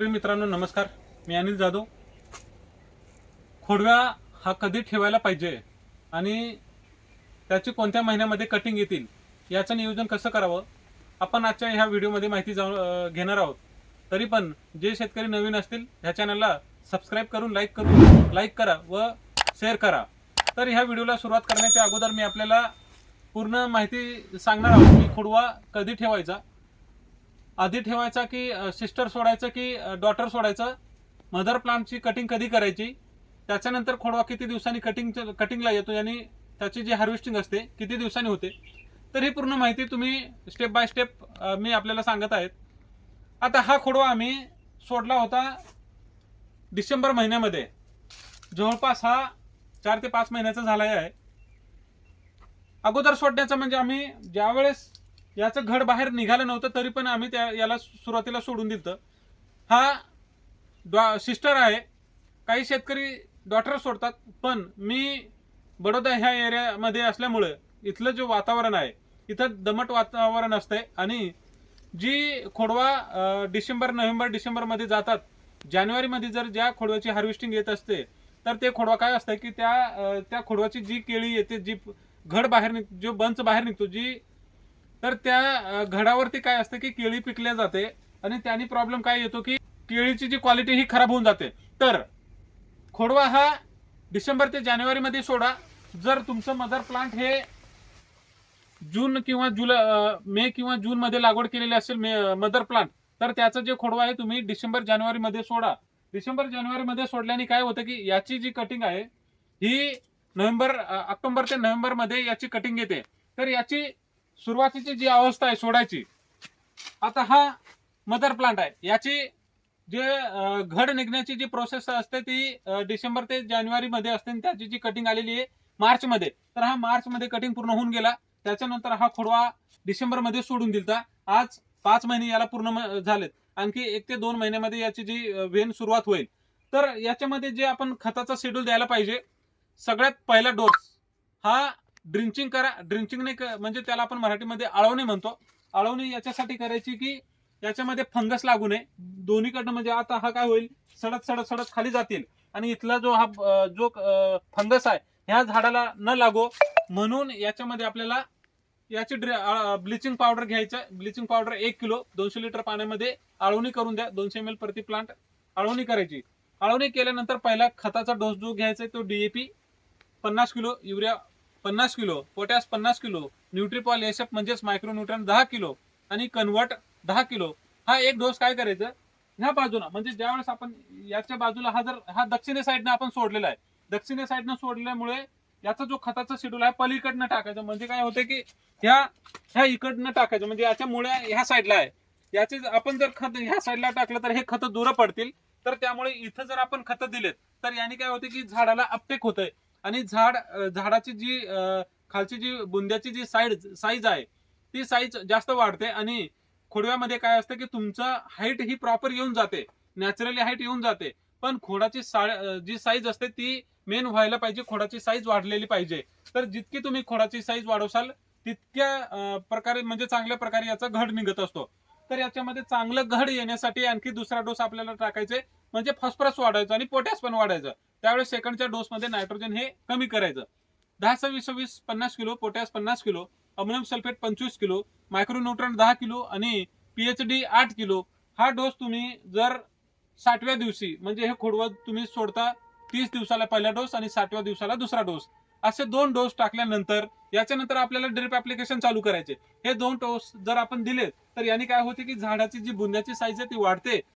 मित्रांनो नमस्कार. मी अनिल जाधव. खोडव्या हा कधी ठेवायला पाहिजे आणि त्याची कोणत्या महिन्यामध्ये कटिंग येतील याचं नियोजन कसं करावं आपण आजच्या ह्या व्हिडिओमध्ये माहिती जाऊ घेणार आहोत. तरी पण जे शेतकरी नवीन असतील ह्या चॅनलला सबस्क्राईब करून लाईक करून लाईक करा व शेअर करा. तर ह्या व्हिडिओला सुरुवात करण्याच्या अगोदर मी आपल्याला पूर्ण माहिती सांगणार आहोत की खोडवा कधी ठेवायचा आधी ठेवायचा की सिस्टर सोडायचं की डॉटर सोडायचं? मदर प्लांटची कटिंग कधी करायची? त्याच्यानंतर खोडवा किती दिवसांनी कटिंग कटिंगला येतो आणि त्याची जी हार्वेस्टिंग असते किती दिवसांनी होते? तर ही पूर्ण माहिती तुम्ही स्टेप बाय स्टेप मी आपल्याला सांगत आहेत. आता हा खोडवा आम्ही सोडला होता डिसेंबर महिन्यामध्ये. जवळपास हा चार ते पाच महिन्याचा झाला आहे. अगोदर सोडण्याचं म्हणजे आम्ही ज्यावेळेस याचं घड बाहेर निघालं नव्हतं तरी पण आम्ही त्या याला सुरुवातीला सोडून दिलं हा डॉ सिस्टर आहे. काही शेतकरी डॉटर सोडतात पण मी बडोदा ह्या एरियामध्ये असल्यामुळे इथलं जे वातावरण आहे इथं दमट वातावरण असतंय आणि जी खोडवा डिसेंबर नोव्हेंबर डिसेंबरमध्ये जातात जानेवारीमध्ये जर ज्या खोडव्याची हार्वेस्टिंग येत असते तर ते खोडवा काय असतं की त्या त्या खोडवाची जी केळी येते जी घड बाहेर निघ जो बंच बाहेर निघतो जी तर त्या घडावरती काय असतं की केळी पिकल्या जाते आणि त्याने प्रॉब्लेम काय येतो की केळीची जी क्वालिटी ही खराब होऊन जाते. तर खोडवा हा डिसेंबर ते जानेवारी मध्ये सोडा. जर तुमचं मदर प्लांट हे जून किंवा जुलै मे किंवा जून मध्ये लागवड केलेली असेल मदर प्लांट तर त्याचं जे खोडवा आहे तुम्ही डिसेंबर जानेवारी मध्ये सोडा. डिसेंबर जानेवारी मध्ये सोडल्याने काय होतं की याची जी कटिंग आहे ही नोव्हेंबर ऑक्टोबर ते नोव्हेंबरमध्ये याची कटिंग येते. तर याची सुरुवातीची जी अवस्था आहे सोडायची आता हा मदर प्लांट आहे. याची जे घड निघण्याची जी प्रोसेस असते ती डिसेंबर ते जानेवारी मध्ये असते आणि त्याची जी कटिंग आलेली आहे मार्च मध्ये. तर हा मार्च मध्ये कटिंग पूर्ण होऊन गेला. त्याच्यानंतर हा खोडवा डिसेंबरमध्ये सोडून दिलता. आज पाच महिने याला पूर्ण म- झालेत. आणखी एक ते दोन महिन्यामध्ये याची जी वेन सुरुवात होईल. तर याच्यामध्ये जे आपण खताचा शेड्यूल द्यायला पाहिजे सगळ्यात पहिला डोस हा ड्रिंचिंग करा ड्रिंचिंग नाही क- म्हणजे त्याला आपण मराठीमध्ये आळवणी म्हणतो. आळवणी याच्यासाठी करायची की याच्यामध्ये फंगस लागू नये. दोन्हीकडनं म्हणजे आता हा काय होईल? सडत सडत सडत खाली जातील. आणि इथला जो हा जो फंगस आहे ह्या झाडाला न लागो. म्हणून याच्यामध्ये आपल्याला याची ब्लिचिंग पावडर घ्यायचं. ब्लिचिंग पावडर एक किलो. दोनशे लिटर पाण्यामध्ये आळवणी करून द्या. दोनशे एम एल प्रति प्लांट आळवणी करायची. आळवणी केल्यानंतर पहिला खताचा डोस जो घ्यायचा आहे तो डीएपी पन्नास किलो. युरिया पन्नास किलो पोटॅश पन्नास किलो न्यूट्रीपॉल एस एफ म्हणजेच मायक्रोन्यूट्रन दहा किलो आणि कन्वर्ट दहा किलो हा एक डोस काय करायचं? ह्या बाजूला म्हणजे ज्यावेळेस आपण याच्या बाजूला हा जर हा दक्षिणे साईडनं आपण सोडलेला आहे. दक्षिणे साईडनं सोडल्यामुळे याचा जो खताचा शेड्यूल आहे पलीकडनं टाकायचं. म्हणजे काय होतं की ह्या ह्या इकडनं टाकायचं. म्हणजे याच्या मुळ्या ह्या साईडला आहे. याचे जर आपण जर खत ह्या साईडला टाकलं तर हे खत दूर पडतील. तर त्यामुळे इथं जर आपण खत दिलेत तर याने काय होते की झाडाला अपटेक होतंय. आणि झाड झाडाची जी खालची जी बुंद्याची जी साईड साईज आहे ती साईज जास्त वाढते आणि खोडव्यामध्ये काय असतं की तुमचं हाईट ही प्रॉपर येऊन जाते. नॅचरली हाईट येऊन जाते. पण खोडाची जी साईज असते ती मेन व्हायला पाहिजे खोडाची साईज वाढलेली पाहिजे. तर जितकी तुम्ही खोडाची साईज वाढवसाल तितक्या प्रकारे म्हणजे चांगल्या प्रकारे याचा घड निघत असतो. तर याच्यामध्ये चांगलं घड येण्यासाठी आणखी दुसरा डोस आपल्याला टाकायचे म्हणजे फॉस्फरस वाढायचं आणि पोटॅश पण वाढायचं. त्यावेळेस सेकंडच्या डोसमध्ये नायट्रोजन हे कमी करायचं. दहा सव्वीस सव्वीस पन्नास किलो पोटॅश पन्नास किलो अमोनियम सल्फेट पंचवीस किलो मायक्रोन्यूट्रन दहा किलो आणि पीएच डी आठ किलो. हा डोस तुम्ही जर साठव्या दिवशी म्हणजे हे खोडवं तुम्ही सोडता तीस दिवसाला पहिला डोस आणि साठव्या दिवसाला दुसरा डोस. असे दोन डोस टाकल्यानंतर याच्यानंतर आपल्याला ड्रिप ऍप्लिकेशन चालू करायचे. हे दोन डोस जर आपण दिले तर याने काय होते की झाडाची जी बुंद्याची साईज आहे ती वाढते.